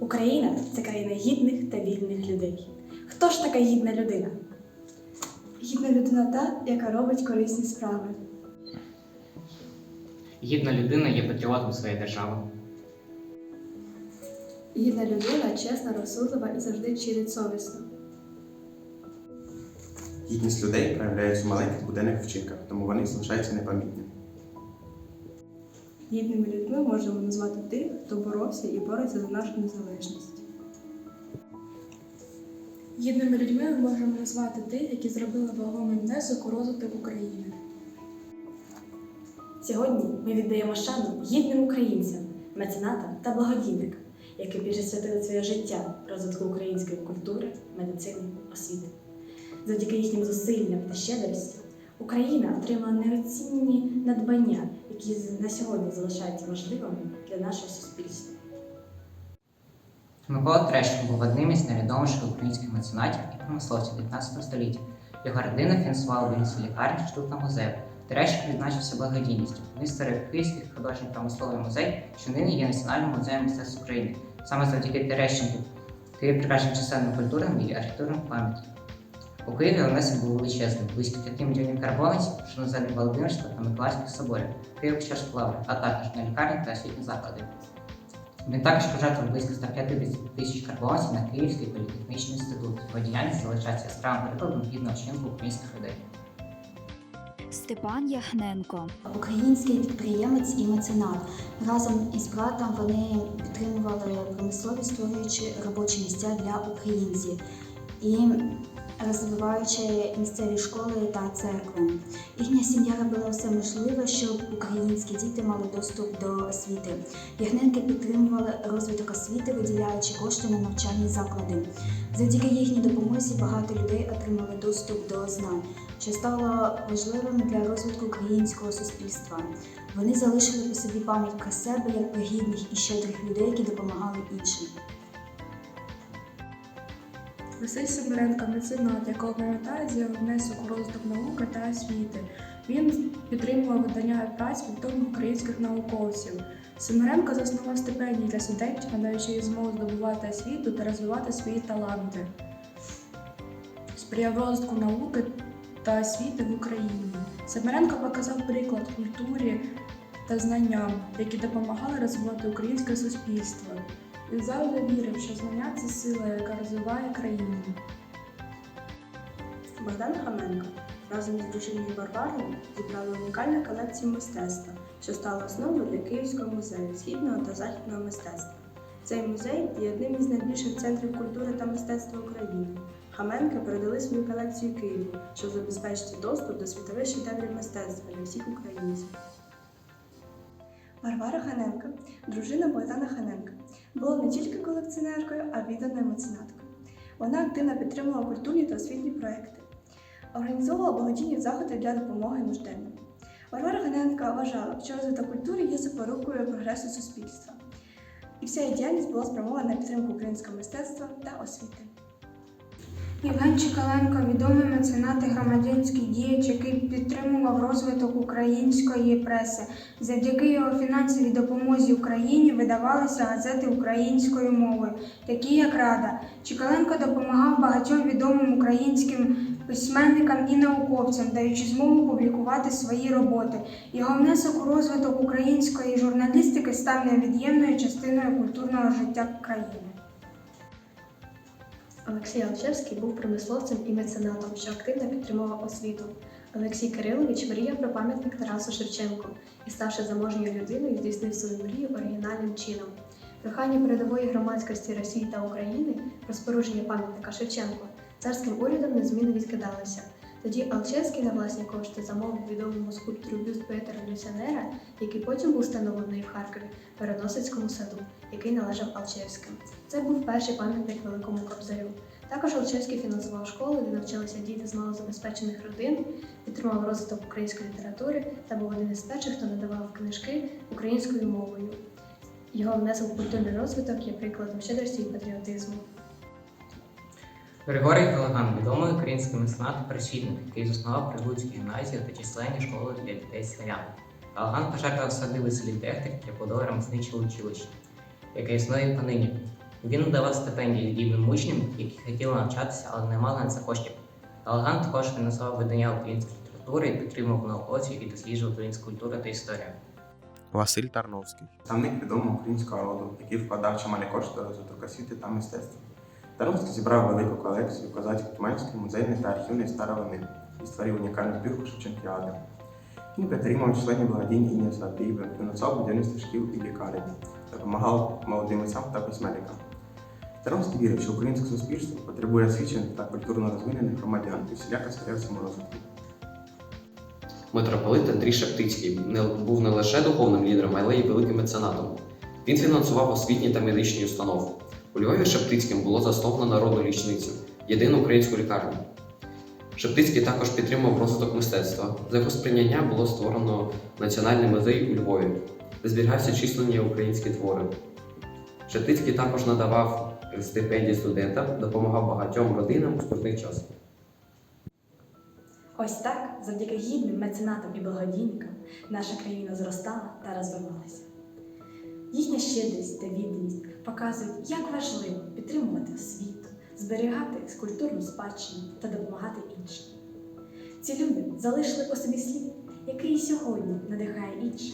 Україна це країна гідних та вільних людей. Хто ж така гідна людина? Гідна людина та, яка робить корисні справи. Гідна людина є патріотом своєї держави. Гідна людина чесна, розсудлива і завжди чинить совісно. Гідність людей проявляється у маленьких буденних вчинках, тому вони залишаються непомітними. Гідними людьми можемо назвати тих, хто боровся і бореться за нашу незалежність. Гідними людьми ми можемо назвати тих, які зробили вагомий внесок у розвиток України. Сьогодні ми віддаємо шану гідним українцям, меценатам та благодійникам, які присвятили своє життя розвитку української культури, медицини, освіти. Завдяки їхнім зусиллям та щедрості Україна отримала неоцінні надбання, які на сьогодні залишаються важливими для нашого суспільства. Микола Терещенко був одним із найвідоміших українських меценатів і промисловців 19 століття. Його родина фінансувала будівництво лікарні, та музею. Терещенко відзначився благодійністю. Він Київський художньо промисловий музей, що нині є Національним музеєм мистецтв України. Саме завдяки Терещенку Київ прикрашений чисельними культурними і архітектурними пам'ятками. У Києві внесок був величезним, близько 5 мільйонів карбованців, що на землі Володимирського та Миколаївських соборів, Київ лаври, а також на лікарні та освітні заклади. Він також пожертвував близько 150 тисяч карбованців на Київський політехнічний інститут. Його діяльність залишається яскравим прикладом гідного вчинку українських людей. Степан Яхненко. Український підприємець і меценат. Разом із братом вони підтримували промисловість, створюючи робочі місця для українців і розвиваючи місцеві школи та церкви. Їхня сім'я робила все можливе, щоб українські діти мали доступ до освіти. Ягненки підтримували розвиток освіти, виділяючи кошти на навчальні заклади. Завдяки їхній допомозі багато людей отримали доступ до знань що стало важливим для розвитку українського суспільства. Вони залишили по собі пам'ять про себе як гідних і щедрих людей, які допомагали іншим. Василь Семеренко меценат, якого пам'ятають за внесок у розвиток науки та освіти. Він підтримував видання праць відомих українських науковців. Семеренко заснував стипендії для студентів, надаючи змогу здобувати освіту та розвивати свої таланти. Сприяв розвитку науки та освіти в Україні. Семеренко показав приклад культурі та знанням, які допомагали розвивати українське суспільство. Він завжди вірив, що знання це сила, яка розвиває країну. Богдан Хаменко разом з дружиною Варварою зібрали унікальну колекцію мистецтва, що стала основою для Київського музею східного та західного мистецтва. Цей музей є одним із найбільших центрів культури та мистецтва України. Хаменки передали свою колекцію Києву, щоб забезпечити доступ до світових шедеврів мистецтва для всіх українців. Варвара Ханенко, дружина Богдана Ханенка, була не тільки колекціонеркою, а відданою меценаткою. Вона активно підтримувала культурні та освітні проекти, організовувала благодійні заходи для допомоги нужденним. Варвара Ганенка вважала, що розвиток культури є запорукою прогресу суспільства, і вся її діяльність була спрямована на підтримку українського мистецтва та освіти. Євген Чекаленко відомий меценат і громадянський діяч, який підтримував розвиток української преси. Завдяки його фінансовій допомозі Україні видавалися газети українською мовою, такі як Рада. Чекаленко допомагав багатьом відомим українським письменникам і науковцям, даючи змогу публікувати свої роботи. Його внесок у розвиток української журналістики став невід'ємною частиною культурного життя країни. Олексій Алчевський був промисловцем і меценатом, що активно підтримував освіту. Олексій Кирилович мріяв про пам'ятник Тарасу Шевченку і, ставши заможньою людиною, здійснив свою мрію оригінальним чином. Прохання передової громадськості Росії та України про спорудження пам'ятника Шевченку царським урядом незмінно відкидалися. Тоді Алчевський на власні кошти замовив відомому скульптору бюст поета революціонера, який потім був встановлений в Харкові в Переносицькому саду, який належав Алчевським. Це був перший пам'ятник Великому Кобзарю. Також Алчевський фінансував школи, де навчалися діти з малозабезпечених родин, підтримував розвиток української літератури та був один із перших, хто надавав книжки українською мовою. Його внесок в культурний розвиток є прикладом щедрості і патріотизму. Григорій Галаган, відомий український меценат і просвітник, який заснував Прилуцьку гімназію та численні школи для дітей селян. Галаган пожертвував сади в селі Техтик для будови ремесничого училища, яке існує понині. Він надавав стипендії здібним учням, які хотіли навчатися, але не мали на це коштів. Галаган також фінансував видання української літератури і підтримував науковців, які досліджували українську культуру та історію. Василь Тарновський. Представник відомого українського роду, який вкладав чималі кошти в розвиток освіти та мистецтва. Тарновський зібрав велику колекцію козацько-туманської музейної та архівної старовини і створив унікальну збірку Шевченкіади. Він підтримував членів благодійні ініціативи, фінансував будівництво шкіл і лікарень, допомагав молодим митцям та письменникам. Тарновський вірив, що українське суспільство потребує освічених та культурно розвинених громадян і всіляко сприяв цьому розвитку. Митрополит Андрій Шептицький був не лише духовним лідером, але й великим меценатом. Він фінансував освітні та медичні установи. У Львові Шептицьким було засновано народну лічницю, єдину українську лікарню. Шептицький також підтримував розвиток мистецтва. За його сприйняття було створено Національний музей у Львові, де зберігаються численні українські твори. Шептицький також надавав стипендії студентам, допомагав багатьом родинам у скрутний час. Ось так, завдяки гідним меценатам і благодійникам, наша країна зростала та розвивалася. Їхня щедрість та відданість показують, як важливо підтримувати освіту, зберігати культурну спадщину та допомагати іншим. Ці люди залишили по собі слід, який сьогодні надихає інших